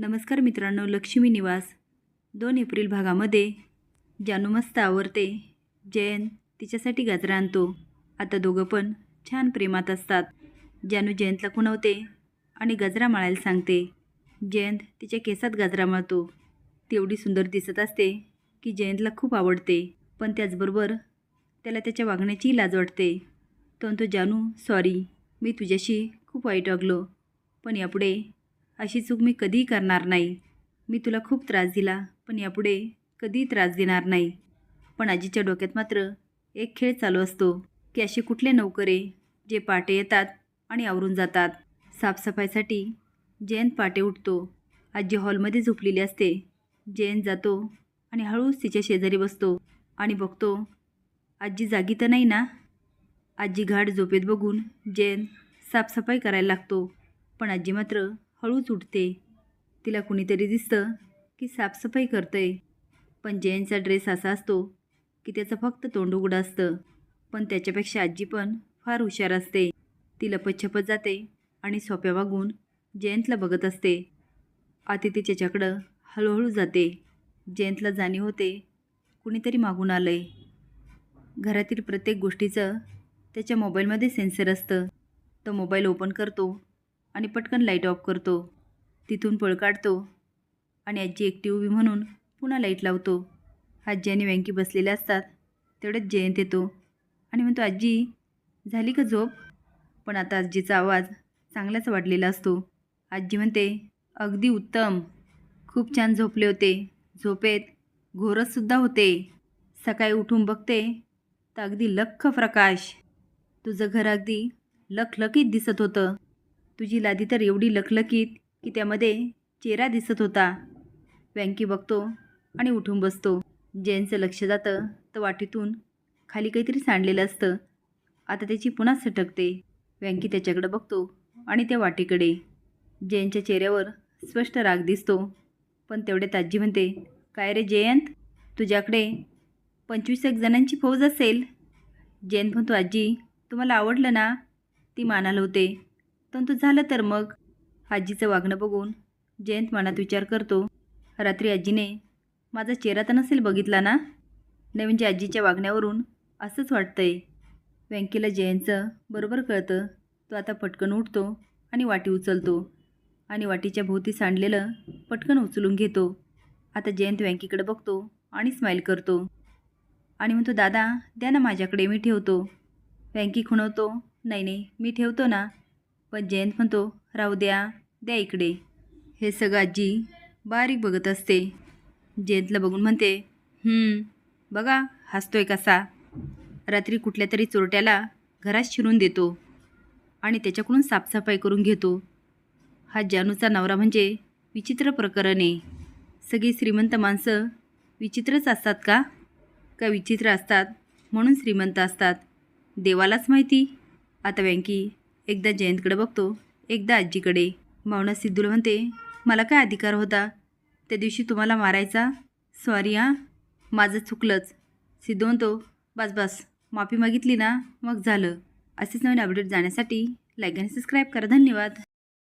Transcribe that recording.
नमस्कार मित्रांनो लक्ष्मी निवास. दोन एप्रिल भागामध्ये जानू मस्त आवरते. जयंत तिच्यासाठी गाजरा आणतो. आता दोघं पण छान प्रेमात असतात. जानू जयंतला खुणवते आणि गजरा मळायला सांगते. जयंत तिच्या केसात गाजरा मळतो. ती एवढी सुंदर दिसत असते की जयंतला खूप आवडते. पण त्याचबरोबर त्याला त्याच्या वागण्याची लाज वाटते. तो म्हणतो जानू सॉरी मी तुझ्याशी खूप वाईट वागलो. पण यापुढे अशी चूक मी कधीही करणार नाही. मी तुला खूप त्रास दिला पण यापुढे कधीही त्रास देणार नाही. पण आजीच्या डोक्यात मात्र एक खेळ चालू असतो की असे कुठले नौकरे जे पाटे येतात आणि आवरून जातात. साफसफाईसाठी जयंत पाटे उठतो. आजी हॉलमध्ये झोपलेली असते. जयंत जातो आणि हळूच तिच्या शेजारी बसतो आणि बघतो आजी जागी तर नाही ना? आजी घाट झोपेत बघून जयंत साफसफाई करायला लागतो. पण आजी मात्र हळूच उठते. तिला कुणीतरी दिसतं की साफसफाई करतंय. पण जयंतचा ड्रेस असा असतो की त्याचं फक्त तोंड उघडं असतं. पण त्याच्यापेक्षा आजी पण फार हुशार असते. ती लपतछपत जाते आणि सोप्या वागून जयंतला बघत असते. आती त्याच्याकडं हळूहळू जाते. जयंतला जाणीव होते कुणीतरी मागून आलं आहे घरातील प्रत्येक गोष्टीचं त्याच्या मोबाईलमध्ये सेन्सर असतं. तो मोबाईल ओपन करतो. आणि पटकन लाइट ऑफ करतो. तिथून पळ काढतो. आणि आजी एकटी उभी म्हणून पुन्हा लाइट लावतो. आजी आणि व्यंकी बसलेले असतात. तेवढ्यात जयंत येतो. आणि म्हणतो आजी झाली का झोप? पण आता आजीचा आवाज चांगलाच वाढलेला असतो. आजी म्हणते अगदी उत्तम. खूप छान झोपले होते. झोपेत घोरससुद्धा होते. सकाळी उठून बघते तर अगदी लख्ख प्रकाश. तुझं घर अगदी लखलखीत दिसत होतं. तुझी लादी तर एवढी लखलखीत की त्यामध्ये चेहरा दिसत होता. व्यंकी बघतो आणि उठून बसतो. जयंतचं लक्ष जातं तर वाटीतून खाली काहीतरी सांडलेलं असतं. आता त्याची पुन्हा सटकते. व्यंकी त्याच्याकडे बघतो आणि त्या वाटीकडे. जयंतच्या चेहऱ्यावर स्पष्ट राग दिसतो. पण तेवढे ताजी म्हणते काय रे जयंत? तुझ्याकडे पंचवीस एक जणांची फौज असेल. जयंत म्हणतो आजी तुम्हाला आवडलं ना? ती मानाल होते. पण झालं तर मग? आजीचं वागणं बघून जयंत मनात विचार करतो रात्री आजीने माझा चेहरा तर नसेल बघितला ना? नाही म्हणजे आजीच्या वागण्यावरून असंच वाटतंय. व्यंकीला जयंतचं बरोबर कळतं. तो आता पटकन उठतो आणि वाटी उचलतो आणि वाटीच्या भोवती सांडलेलं पटकन उचलून घेतो. आता जयंत व्यंकीकडे बघतो आणि स्माईल करतो. आणि म्हणतो दादा द्या ना माझ्याकडे मी ठेवतो. व्यंकी खुणवतो नाही नाही मी ठेवतो ना. पण जयंत म्हणतो राहू द्या द्या इकडे. हे सगळं आजी बारीक बघत असते. जयंतला बघून म्हणते बघा हसतोय कसा. रात्री कुठल्या तरी चोरट्याला घरात शिरून देतो आणि त्याच्याकडून साफसफाई करून घेतो. हा जानूचा नवरा म्हणजे विचित्र प्रकरण आहे. सगळी श्रीमंत माणसं विचित्रच असतात का? का विचित्र असतात म्हणून श्रीमंत असतात? देवालाच माहिती? आता व्यंकी एकदा जयंतकडे बघतो एकदा आजीकडे. भावना सिद्धूला म्हणते मला काय अधिकार होता? त्या दिवशी तुम्हाला मारायचा? सॉरी हां? माझं चुकलंच. सिद्धू म्हणतो बस बस. माफी मागितली ना मग झालं. असेच नवीन अपडेट जाण्यासाठी लाईक आणि सबस्क्राईब करा. धन्यवाद.